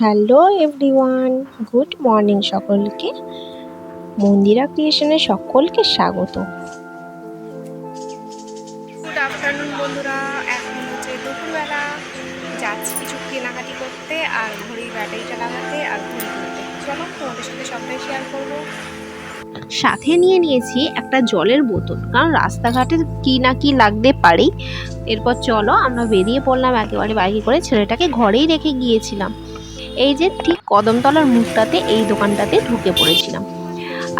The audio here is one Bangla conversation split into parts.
হ্যালো এভরিওয়ান গুড মর্নিং সকলকে। মন্দিরা ক্রিয়েশনে সকলকে স্বাগত। গুড আফটারনুন বন্ধুরা এখন হচ্ছে দুপুরবেলা। যাচ্ছি কিছু কেনাকাটি করতে আর ঘড়ির ব্যাটারিটা লাগাতে আর ঘড়ি কিনতে। চলো তোমাদের সাথে সবটাই শেয়ার করব। সাথে নিয়ে নিয়েছি একটা জলের বোতল কারণ রাস্তাঘাটে কি না কি লাগতে পারে। এরপর চলো আমরা বেরিয়ে পড়লাম একেবারে বাইকে করে। ছেলেটাকে ঘরেই রেখে গিয়েছিলাম। এই যে ঠিক কদমতলার মুখটাতে এই দোকানটাতে ঢুকে পড়েছিলাম।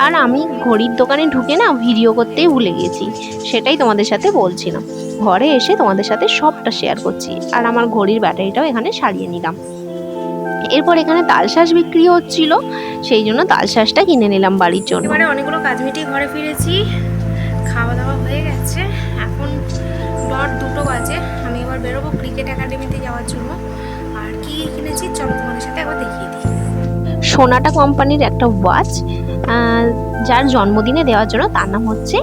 আর আমি ঘড়ির দোকানে ঢুকে না ভিডিও করতেই ভুলে গেছি, সেটাই তোমাদের সাথে বলছিলাম। ঘরে এসে তোমাদের সাথে সবটা শেয়ার করছি, আর আমার ঘড়ির ব্যাটারিটাও এখানে সারিয়ে নিলাম। এরপর এখানে তালশাঁস বিক্রি হচ্ছিল, সেই জন্য তালশাঁসটা কিনে নিলাম বাড়ির জন্য। এবারে অনেকগুলো কাজ মিটিয়ে ঘরে ফিরেছি খাওয়া দাওয়া হয়ে গেছে। এখন ডট দুটো বাজে, আমি এবার বেরোবো ক্রিকেট একাডেমিতে যাওয়ার জন্য। তোমাদের সাথে একবার দেখিয়ে দিই। সোনাটা কোম্পানির একটা ওয়াচ যার জন্মদিনে দেওয়ার জন্য তার নাম হচ্ছে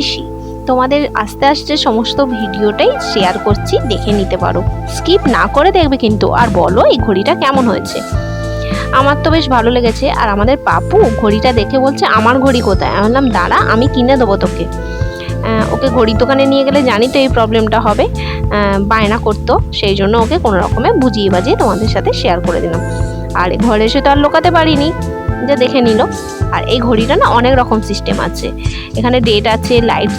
ঋষি। তোমাদের আস্তে আস্তে সমস্ত ভিডিওটাই শেয়ার করছি, দেখে নিতে পারো। স্কিপ না করে দেখবে কিন্তু, আর বলো এই ঘড়িটা কেমন হয়েছে। আমার তো বেশ ভালো লেগেছে, আর আমাদের পাপু ঘড়িটা দেখে বলছে, আমার ঘড়ি কোথায়? আমি বললাম, দাঁড়া, আমি কিনে দেবো তোকে। ওকে ঘড়ির দোকানে নিয়ে গেলে জানি তো এই প্রবলেমটা হবে। বায়না করতো সেই জন্য ওকে কোনো রকমে বুঝিয়ে বাজিয়ে তোমাদের সাথে শেয়ার করে দিলাম। আর ঘরে এসে তো আর লোকাতে পারিনি যে দেখে নিল। আর এই ঘড়িটা না অনেক রকম সিস্টেম আছে। এখানে ডেট আছে লাইট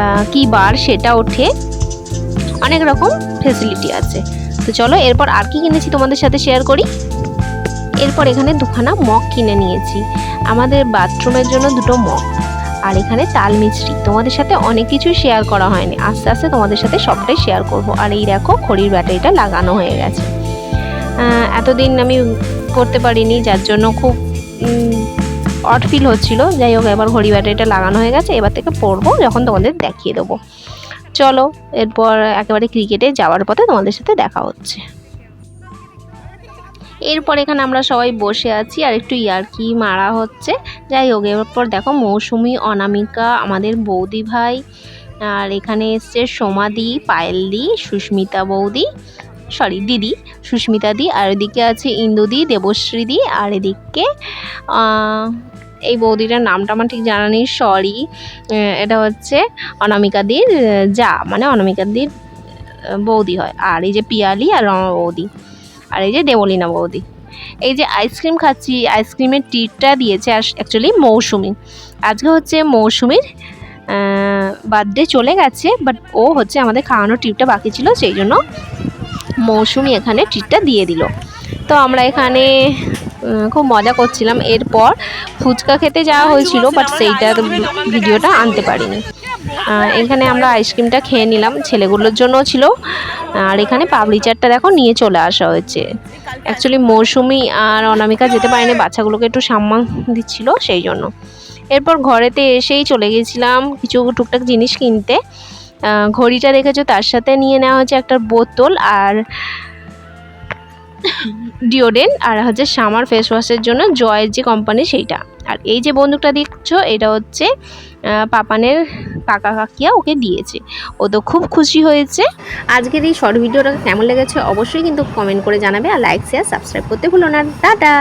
আহ, কি বার সেটা ওঠে অনেক রকম ফেসিলিটি আছে। তো চলো এরপর আর কি কিনেছি তোমাদের সাথে শেয়ার করি? এরপর এখানে দুখানা মগ কিনে নিয়েছি। আমাদের বাথরুমের জন্য দুটো মগ। আর এখানে তাল মিছরি। তোমাদের সাথে অনেক কিছু শেয়ার করা হয়নি। আস্তে আস্তে তোমাদের সাথে সবটাই শেয়ার করব। আর এই দেখো ঘড়ির ব্যাটারিটা লাগানো হয়ে গেছে। এতদিন আমি করতে পারিনি, যার জন্য খুব অড ফিল হচ্ছিল। যাই হোক, এবার ঘড়ি ব্যাটারিটা লাগানো হয়ে গেছে। এবার থেকে পড়ব যখন তোমাদের দেখিয়ে দেবো। চলো, এরপর একেবারে ক্রিকেটে যাওয়ার পথে তোমাদের সাথে দেখা হচ্ছে। এরপর এখানে আমরা সবাই বসে আছি আর একটু ইয়ারকি মারা হচ্ছে। যাই হোক, এরপর দেখো মৌসুমি, অনামিকা, আমাদের বৌদি ভাই, আর এখানে এসছে সোমাদি, পায়েলদি, সুস্মিতা বৌদি সরি দিদি, সুস্মিতা দি, আর এদিকে আছে ইন্দুদি দেবশ্রীদি আর এদিকে এই বৌদিটার নামটা আমার ঠিক জানা নেই সরি এটা হচ্ছে অনামিকাদির যা মানে অনামিকাদির বৌদি হয়, আর এই যে পিয়ালি আর রমা বৌদি। আর এই যে দেবলীনা বৌদি। এই যে আইসক্রিম খাচ্ছি আইসক্রিমের টিটটা দিয়েছে আর অ্যাকচুয়ালি মৌসুমি। আজকে হচ্ছে মৌসুমির বার্থডে চলে গেছে বাট ও হচ্ছে আমাদের খাওয়ানোর টিপটা বাকি ছিল, সেই জন্য মৌসুমি এখানে ট্রিটটা দিয়ে দিল। তো আমরা এখানে খুব মজা করছিলাম। এরপর ফুচকা খেতে যাওয়া হয়েছিল বাট সেইটা ভিডিওটা আনতে পারিনি। এখানে আমরা আইসক্রিমটা খেয়ে নিলাম, ছেলেগুলোর জন্যও ছিল। আর এখানে পাবলি চাটটা দেখো নিয়ে চলে আসা হয়েছে। অ্যাকচুয়ালি মৌসুমি আর অনামিকা যেতে পারেনি, বাচ্চাগুলোকে একটু সম্মান দিচ্ছিল সেই জন্য। এরপর ঘরেতে এসেই চলে গেছিলাম কিছু টুকটাক জিনিস কিনতে। ঘড়িটা দেখেছ, তার সাথে নিয়ে নেওয়া হয়েছে একটা বোতল আর ডিওডেন্ট আর হচ্ছে সামার ফেস ওয়াশের জন্য জয়ের যে কোম্পানি সেইটা। আর এই যে বন্দুকটা দেখছ, এটা হচ্ছে পাপানের কাকা কাকিয়া ওকে দিয়েছে। ও তো খুব খুশি হয়েছে। আজকের এই শর্ট ভিডিওটা কেমন লেগেছে অবশ্যই কিন্তু কমেন্ট করে জানাবে আর লাইক শেয়ার সাবস্ক্রাইব করতে ভুলো না। টাটা!